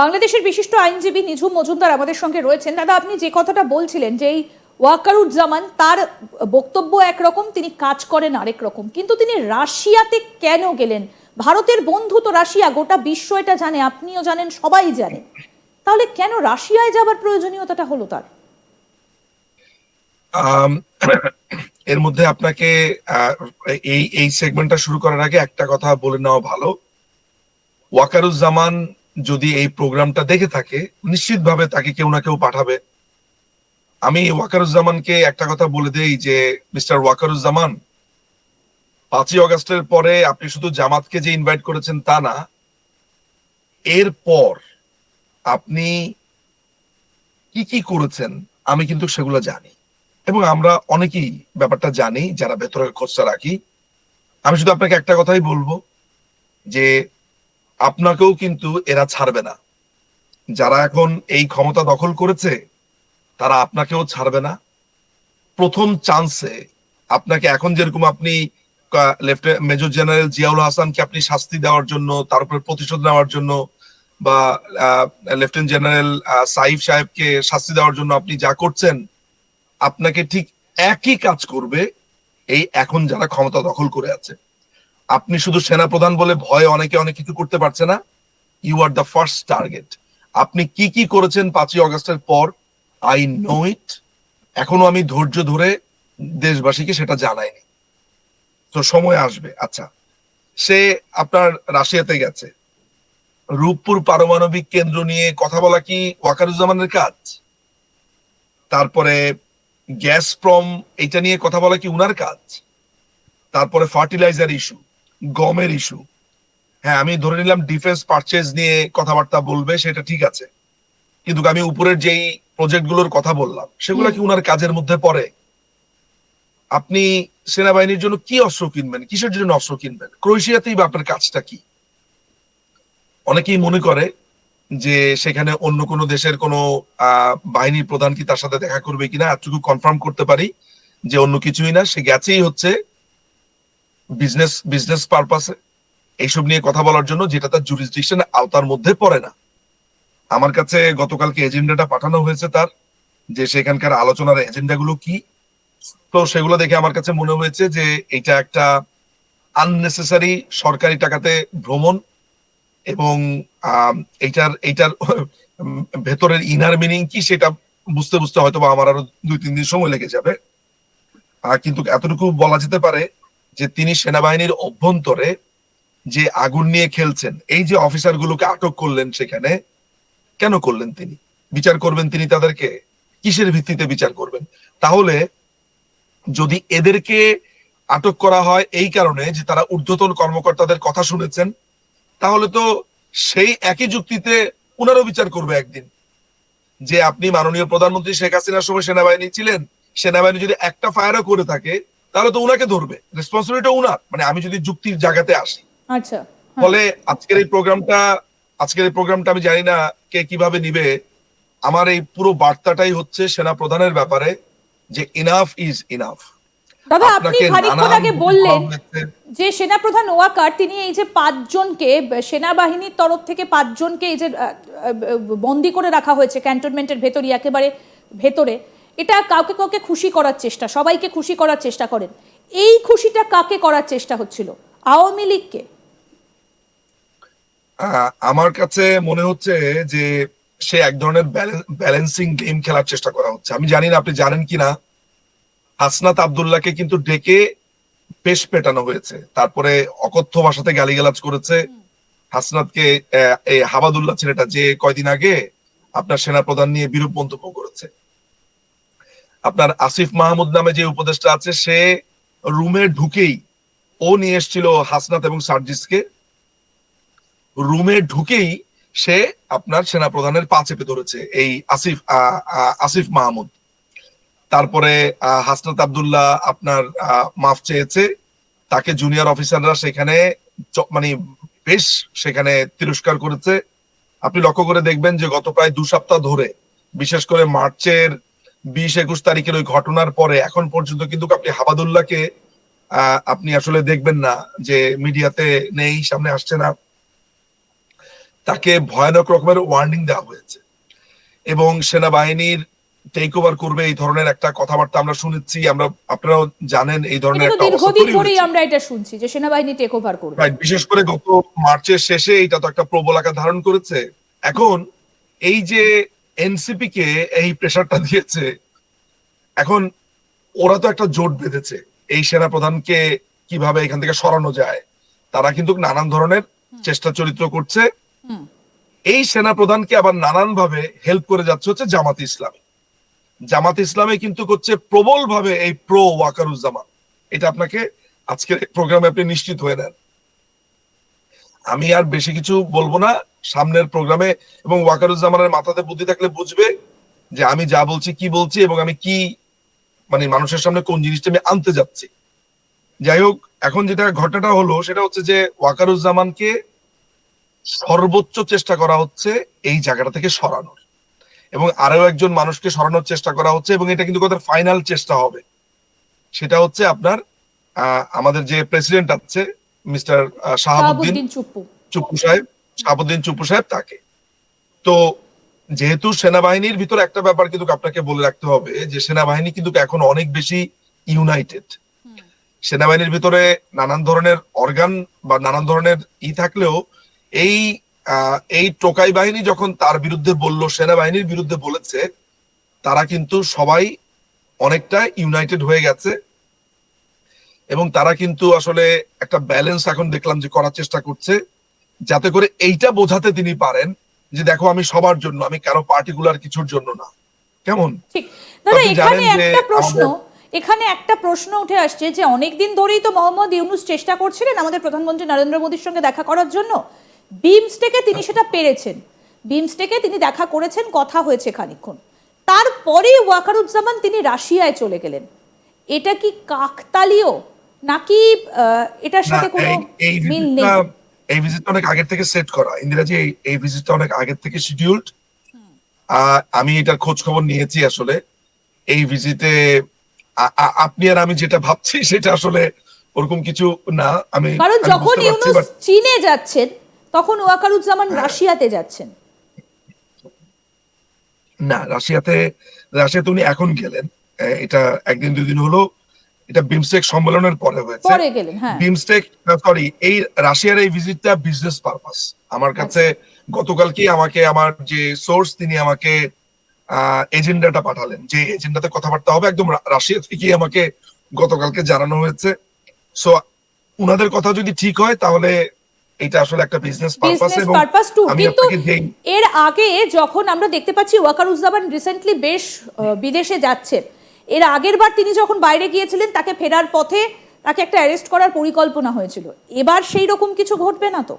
বাংলাদেশের বিশিষ্ট আইনজীবী নিঝুম মজুমদার আমাদের সঙ্গে রয়েছেন। দাদা, আপনি যে কথাটা বলছিলেন যে এই ওয়াকারুজ্জামান তার বক্তব্য একরকম, তিনি কাজ করেন আরেক রকম। কিন্তু তিনি রাশিয়াতে কেন গেলেন? ভারতের বন্ধু তো রাশিয়া, গোটা বিশ্ব এটা জানে, আপনিও জানেন, সবাই জানে। তাহলে কেন রাশিয়ায় যাবার প্রয়োজনীয়তাটা হলো তার? এর মধ্যে আপনাকে এই এই সেগমেন্টটা শুরু করার আগে একটা কথা বলে নেওয়া ভালো। ওয়াকারুজ্জামান যদি এই প্রোগ্রামটা দেখে থাকে, নিশ্চিতভাবে তাকে কেউ না কেউ পাঠাবে। আমি ওয়াকারুজ্জামানকে একটা কথা বলে দেই যে, মিস্টার ওয়াকারুজ্জামান, পাঁচই অগস্টের পরে আপনি শুধু জামাতকে যে ইনভাইট করেছেন তা না, এরপর আপনি কি কি করেছেন আমি কিন্তু সেগুলো জানি। এবং আমরা অনেকেই ব্যাপারটা জানি, যারা ভেতরে খোঁজটা রাখি। আমি শুধু আপনাকে একটা কথাই বলব যে আপনাকেও কিন্তু এরা ছাড়বে না। যারা এখন এই ক্ষমতা দখল করেছে, তারা আপনাকেও ছাড়বে না। প্রথম চান্সে আপনাকে এখন যেরকম আপনি মেজর জেনারেল জিয়াউল হাসানকে আপনি শাস্তি দেওয়ার জন্য, তার উপরে প্রতিশোধ নেওয়ার জন্য বা লেফটেন্যান্ট জেনারেল সাইফ সাহেবকে শাস্তি দেওয়ার জন্য আপনি যা করছেন, আপনাকে ঠিক একই কাজ করবে এই এখন যারা ক্ষমতা দখল করে আছে। আপনি শুধু সেনা প্রধান বলে ভয়ে অনেকে অনেক কিছু করতে পারছে না। You are the first target আপনি কি কি করেছেন পাঁচই অগস্টের পর? আই নো ইট এখনও আমি ধৈর্য ধরে দেশবাসীকে সেটা জানাইনি। তো সময় আসবে। আচ্ছা সে আপনার রাশিয়াতে গেছে। রূপপুর পারমাণবিক কেন্দ্র নিয়ে কথা বলা কি ওয়াকারুজ্জামানের কাজ? তারপরে গ্যাস প্রম এটা নিয়ে কথা বলা কি উনার কাজ? তারপরে ফার্টিলাইজার ইস্যু। গমের ইস্যু হ্যাঁ আমি ধরে নিলাম ডিফেন্স পারচেজ নিয়ে কথাবার্তা বলবে সেটা ঠিক আছে। কিন্তু আমি উপরের যেই প্রজেক্টগুলোর কথা বললাম সেগুলো কি উনার কাজের মধ্যে পড়ে? আপনি সেনাবাহিনীর জন্য কি অস্ত্র কিনবেন? কিসের জন্য অস্ত্র কিনবেন? ক্রোয়েশিয়াতেই বা আপনার কাজটা কি? অনেকেই মনে করে যে সেখানে অন্য কোনো দেশের কোনো বাহিনীর প্রধান কি তার সাথে দেখা করবে কিনা? এতটুকু কনফার্ম করতে পারি যে অন্য কিছুই না সে গেছেই হচ্ছে বিজনেস বিজনেস পারপাসে এইসব নিয়ে কথা বলার জন্য যেটা তার জুরিসডিকশন আওতার মধ্যে পড়ে না। আমার কাছে গতকালকে এজেন্ডাটা পাঠানো হয়েছে তার, যে সেখানকার আলোচনার এজেন্ডাগুলো কি। তো সেগুলো দেখে আমার কাছে মনে হয়েছে যে এটা একটা আননেসেসারি সরকারি টাকাতে ভ্রমণ এবং এইটার এইটার ভেতরের ইনার মিনিং কি সেটা বুঝতে বুঝতে হয়তো আমার আরও দুই, তিন দিন সময় লেগে যাবে। কিন্তু এতটুকু বলা যেতে পারে যে তিনি সেনাবাহিনীর অভ্যন্তরে যে আগুন নিয়ে খেলছেন, এই যে অফিসার গুলোকে আটক করলেন সেখানে, কেন করলেন তিনি? বিচার করবেন তিনি তাদেরকে? কিসের ভিত্তিতে বিচার করবেন? তাহলে যদি এদেরকে আটক করা হয় এই কারণে যে তারা ঊর্ধ্বতন কর্মকর্তাদের কথা শুনেছেন, তাহলে তো সেই একই যুক্তিতে উনারও বিচার করবে একদিন। যে আপনি মাননীয় প্রধানমন্ত্রী শেখ হাসিনার সময় সেনাবাহিনী ছিলেন, সেনাবাহিনী যদি একটা ফায়ারও করে থাকে তাহলে তো উনাকে ধরবে। রেসপন্সিবিলিটি উনার। মানে আমি যদি যুক্তির জায়গাতে আসি। আচ্ছা হ্যাঁ। ফলে আজকের এই প্রোগ্রামটা আজকের এই প্রোগ্রামটা আমি জানি না কে কীভাবে নিবে। আমার এই পুরো বার্তাটাই হচ্ছে সেনা প্রধানের ব্যাপারে যে ইনাফ ইজ ইনাফ দাদা আপনি খানিকক্ষণ আগে বললেন যে সেনাপ্রধান ওয়াকার তিনি এই যে পাঁচজনকে সেনাবাহিনীর তরফ থেকে পাঁচজনকে এই যে বন্দি করে রাখা হয়েছে ক্যান্টনমেন্টের ভেতরই একেবারে ভেতরে। এটা কাউকে কাউকে খুশি করার চেষ্টা, সবাইকে খুশি করার চেষ্টা করেন। এই খুশিটা কাকে করার চেষ্টা হচ্ছিল? আওয়ামী লীগকে। আমার কাছে মনে হচ্ছে যে সে এক ধরনের ব্যালেন্সিং গেম খেলার চেষ্টা করা হচ্ছে। আমি জানি না আপনি জানেন কিনা হাসনাত আবদুল্লাহকে কিন্তু ডেকে পেশ পেটানো হয়েছে। তারপরে অকথ্য ভাষাতে গালিগালাজ করেছে। হাসনাতকে এই হাবাদুল্লাহ ছেলেটা যে কয়দিন আগে আপনার সেনাপ্রধান নিয়ে বিরূপ মন্তব্য করেছে। আপনার আসিফ মাহমুদ নামে যে উপদেষ্টা আছে, সে রুমে ঢুকেই ও নিয়ে এসেছিল হাসনাত এবং সার্জিসকে। রুমে ঢুকেই সে আপনার সেনা প্রধানের পা চেপে ধরেছে, এই আসিফ আসিফ মাহমুদ। তারপরে হাসনাত আবদুল্লাহ আপনার মাফ চেয়েছে। তাকে জুনিয়র অফিসাররা সেখানে মানে বেশ সেখানে তিরস্কার করেছে। আপনি লক্ষ্য করে দেখবেন যে গত প্রায় দু সপ্তাহ ধরে, বিশেষ করে মার্চের বিশ একুশ তারিখের ওই ঘটনার পরে এখন পর্যন্ত কিন্তু আপনি হাবাদুল্লাহকে আপনি আসলে দেখবেন না যে মিডিয়াতে নেই সামনে আসছে না। তাকে ভয়ানক রকমের ওয়ার্নিং দেওয়া হয়েছে। এবং সেনাবাহিনীর টেক ওভার করবে এই ধরনের একটা কথাবার্তা আমরা শুনেছি আমরা আপনারাও জানেন এই ধরনের একটা দীর্ঘদিন ধরেই আমরা এটা শুনছি যে সেনাবাহিনী টেক ওভার করবে। Right, বিশেষ করে গত মার্চের শেষে এটা তো একটা প্রবল আকার ধারণ করেছে। এখন এই যে এনসিপি কে এই প্রেশারটা দিয়েছে। এখন ওরা তো একটা জোট বেঁধেছে। এই সেনা প্রধানকে কীভাবে এখান থেকে সরানো যায় তারা কিন্তু নানান ধরনের চেষ্টা চরিত্র করছে। এই সেনা প্রধানকে আবার নানান ভাবে হেল্প করে যাচ্ছে হচ্ছে জামাত ইসলামী। জামাত ইসলামে কিন্তু হচ্ছে প্রবল ভাবে এই প্রো ওয়াকারুজ্জামান এটা আপনাকে আজকের প্রোগ্রামে আপনি নিশ্চিত হয়ে নেন। আমি আর বেশি কিছু বলব না। সামনের প্রোগ্রামে এবং ওয়াকারুজ্জামানের মাথাতে বুদ্ধি থাকলে বুঝবে যে আমি যা বলছি, কি বলছি এবং আমি কি মানে মানুষের সামনে কোন জিনিসটা আমি আনতে যাচ্ছি। যাই হোক, এখন যেটা ঘটনাটা হলো সেটা হচ্ছে যে ওয়াকারুজ্জামানকে সর্বোচ্চ চেষ্টা করা হচ্ছে এই জায়গাটা থেকে সরানোর। এবং আরও একজন মানুষকে সরানোর চেষ্টা করা হচ্ছে এবং এটা কিন্তু তাদের ফাইনাল চেষ্টা হবে। সেটা হচ্ছে আপনার আমাদের যে প্রেসিডেন্ট আছে মিস্টার শাহাবুদ্দিন চুপ্পু। সাহেব শাহাবুদ্দিন চুপ্পু সাহেব তাকে। তো যেহেতু সেনাবাহিনীর ভিতরে একটা ব্যাপার কিন্তু আপনাকে বলে রাখতে হবে যে সেনাবাহিনী কিন্তু এখন অনেক বেশি ইউনাইটেড সেনাবাহিনীর ভিতরে নানান ধরনের অর্গান বা নানান ধরনের ই থাকলেও এই এই টোকাই বাহিনী যখন তার বিরুদ্ধে বলল সেনাবাহিনীর বিরুদ্ধে বলেছে তারা কিন্তু সবাই অনেকটা ইউনাইটেড হয়ে গেছে। এবং তারা কিন্তু আসলে একটা ব্যালেন্স এখন দেখলাম যে করার চেষ্টা করছে যাতে করে এইটা বোঝাতে তিনি পারেন যে দেখো আমি সবার জন্য আমি কারও পার্টিকুলার কিছুর জন্য না। কেমন? দাদা এখানে একটা প্রশ্ন এখানে একটা প্রশ্ন উঠে আসছে যে অনেকদিন ধরেই তো মোহাম্মদ ইউনুস চেষ্টা করছিলেন আমাদের প্রধানমন্ত্রী নরেন্দ্র মোদীর সঙ্গে দেখা করার জন্য। বিমস্টেকে তিনি সেটা পেরেছেন। বিমস্টেকে তিনি দেখা করেছেন কথা হয়েছে খানিকক্ষণ। তারপরে ওয়াকারুজ্জামান তিনি রাশিয়ায় চলে গেলেন। এটা কি কাকতালীয়? নাকি এটার সাথে কোনো মিল নেই? এই ভিজিটটা অনেক আগের থেকে সেট করা। ইন্দিরাজি এই এই ভিজিটটা অনেক আগের থেকে শিডিউলড আমি এটার খোঁজ খবর নিয়েছি আসলে। এই ভিজিটে আপনি আর আমি যেটা ভাবছি সেটা আসলে ওরকম কিছু না। আমি কারণ যখন ইউনুস চীনে যাচ্ছেন তখন ওয়াকারুজ্জামান রাশিয়াতে যাচ্ছেন। না রাশিয়াতে রাশিয়াতে উনি এখন গেলেন। এটা একদিন দুই দিন হলো। এটা বিমস্টেক সম্মেলনের পরে হয়েছে। হ্যাঁ। বিমস্টেক সরি এই রাশিয়ার এই ভিজিটটা বিজনেস পারপাস আমার কাছে গতকালকে আমাকে আমার যে সোর্স তিনি আমাকে এজেন্ডাটা পাঠালেন যে এজেন্ডাতে কথাবার্তা হবে একদম রাশিয়া থেকে আমাকে গতকালকে জানানো হয়েছে। সো উনাদের কথা যদি ঠিক হয় তাহলে এটা আসলে একটা বিজনেস পারপাস এবং পারপাস টু আমি কিন্তু এর আগে যখন আমরা দেখতে পাচ্ছি ওয়াকারুজ্জামান রিসেন্টলি বেশ বিদেশে যাচ্ছেন এর আগের বার তিনি যখন বাইরে গিয়েছিলেন, তাকে ফেরার পথে তাকে একটা অ্যারেস্ট করার পরিকল্পনা হয়েছিল। এবার সেই রকম কিছু ঘটবে না তো?